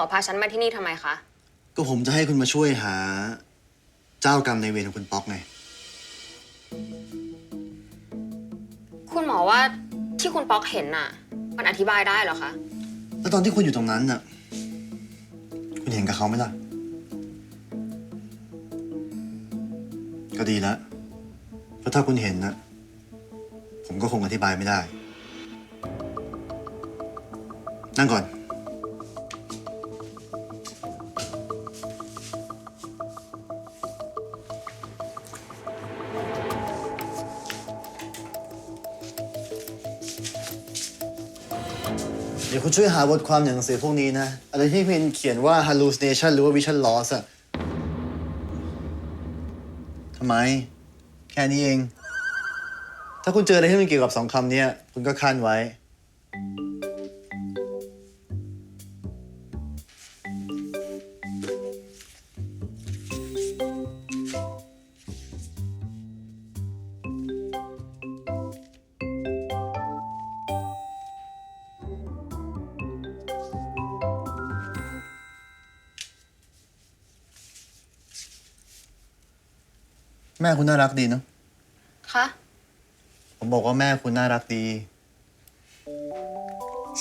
มอพาฉันมาที่นี่ทำไมคะ ก็ผมจะให้คุณมาช่วยหา เจ้ากรรมในายเวรของคุณป๊อกไง คุณหมอว่าที่คุณป๊อกเห็นน่ะ มันอธิบายได้เหรอคะ แล้วตอนที่คุณอยู่ตรงนั้นน่ะ คุณเห็นกับเขาไหมล่ะ ก็ดีแล้วเพราะถ้าคุณเห็นนะผมก็คงอธิบายไม่ได้ นั่งก่อน เดี๋ยวคุณช่วยหาบทความในหนังสือพวกนี้นะ อะไรที่เป็นเขียนว่า hallucination หรือว่า vision loss อะทำไม แค่นี้เอง ถ้าคุณเจออะไรที่มันเกี่ยวกับสองคำนี้คุณก็ขั้นไว้ แม่คุณน่ารักดีเนอะคะ ผมบอกว่าแม่คุณน่ารักดี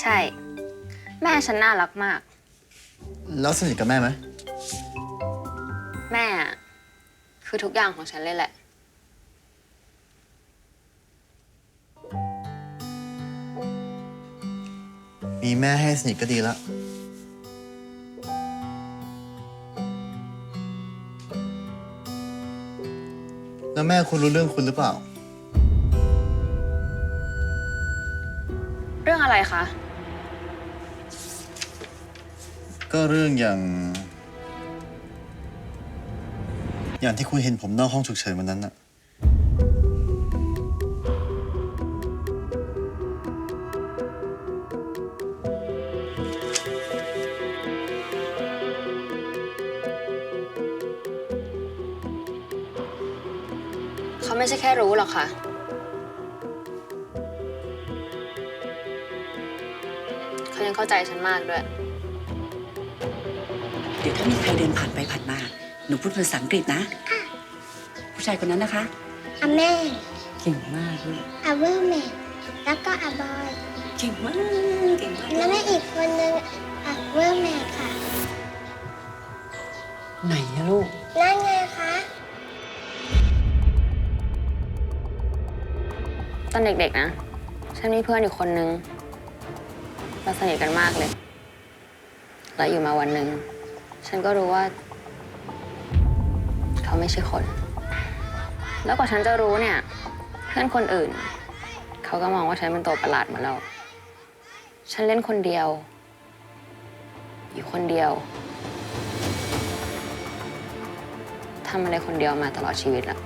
ใช่ แม่ฉันน่ารักมาก แล้วสนิทกับแม่ไหม แม่อะคือทุกอย่างของฉันเลยแหละ มีแม่ให้สนิทก็ดีละแล้วแม่คุณรู้เรื่องคุณหรือเปล่า เรื่องอะไรคะ ก็เรื่องอย่าง อย่างที่คุณเห็นผมนอกห้องฉุกเฉินวันนั้นน่ะ ไม่ใช่แค่รู้หรอกค่ะ เขายังเข้าใจฉันมากด้วย เดี๋ยวถ้ามีใครเดินผ่านไปผ่านมา หนูพูดภาษาอังกฤษนะ ผู้ชายคนนั้นนะคะอาแม่เก่งมากลูกอาเวอร์แมนแล้วก็อาบอยเก่งมาก เก่งมาก แล้วแม่อีกคนนึงอาเวอร์แมนค่ะ ไหนอะลูก นั่นไง ตอนเด็กๆนะ ฉันมีเพื่อนอยู่คนนึงเราสนิทกันมากเลย แล้วอยู่มาวันหนึ่ง ฉันก็รู้ว่า เขาไม่ใช่คน แล้วกว่าฉันจะรู้เนี่ย เพื่อนคนอื่น เขาก็มองว่าฉันเป็นตัวประหลาดเหมือนเรา ฉันเล่นคนเดียว อยู่คนเดียวทำอะไรคนเดียวมาตลอดชีวิตแล้ว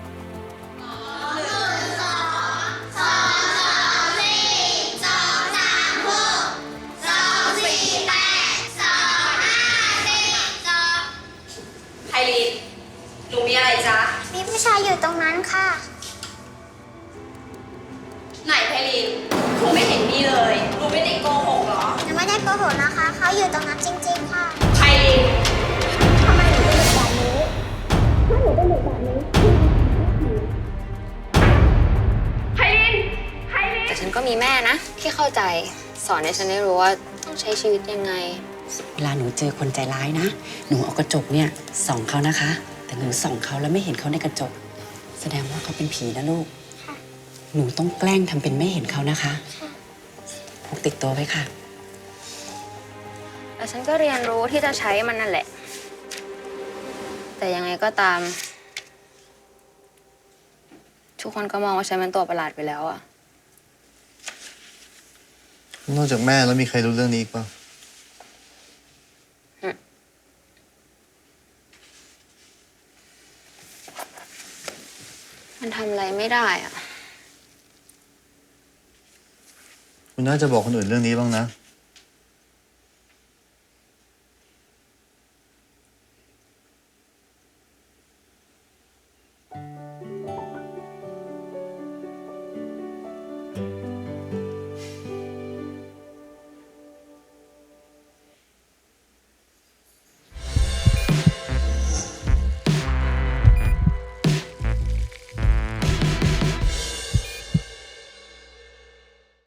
ไพลินหนูมีอะไรจ๊ะ มีผู้ชายอยู่ตรงนั้นค่ะ ไหนไพลินครูไม่เห็นมีเลยหนูไม่ได้โกหกเหรอ หนูไม่ได้โกหกนะคะ เขาอยู่ตรงนั้นจริง ๆ ค่ะ ไพลิน ทำไมหนูเป็นแบบนี้ถ้าหนูเป็นแบบนี้ ไพลิน ไพลิน แต่ฉันก็มีแม่นะ ที่เข้าใจสอนให้ฉันได้รู้ว่าต้องใช้ชีวิตยังไง เวลาหนูเจอคนใจร้ายนะ หนูเอากระจกเนี่ยส่องเขานะคะ แต่หนูส่องเขาแล้วไม่เห็นเขาในกระจก แสดงว่าเขาเป็นผีนะลูก ค่ะหนูต้องแกล้งทำเป็นไม่เห็นเขานะคะ ค่ะ พกติดตัวไว้ค่ะแล้วฉันก็เรียนรู้ที่จะใช้มันนั่นแหละ แต่ยังไงก็ตาม ทุกคนก็มองว่าฉันเป็นตัวประหลาดไปแล้วอะนอกจากแม่แล้วมีใครรู้เรื่องนี้อีกเปล่า มันทำอะไรไม่ได้อะ คุณน่าจะบอกคนอื่นเรื่องนี้บ้างนะ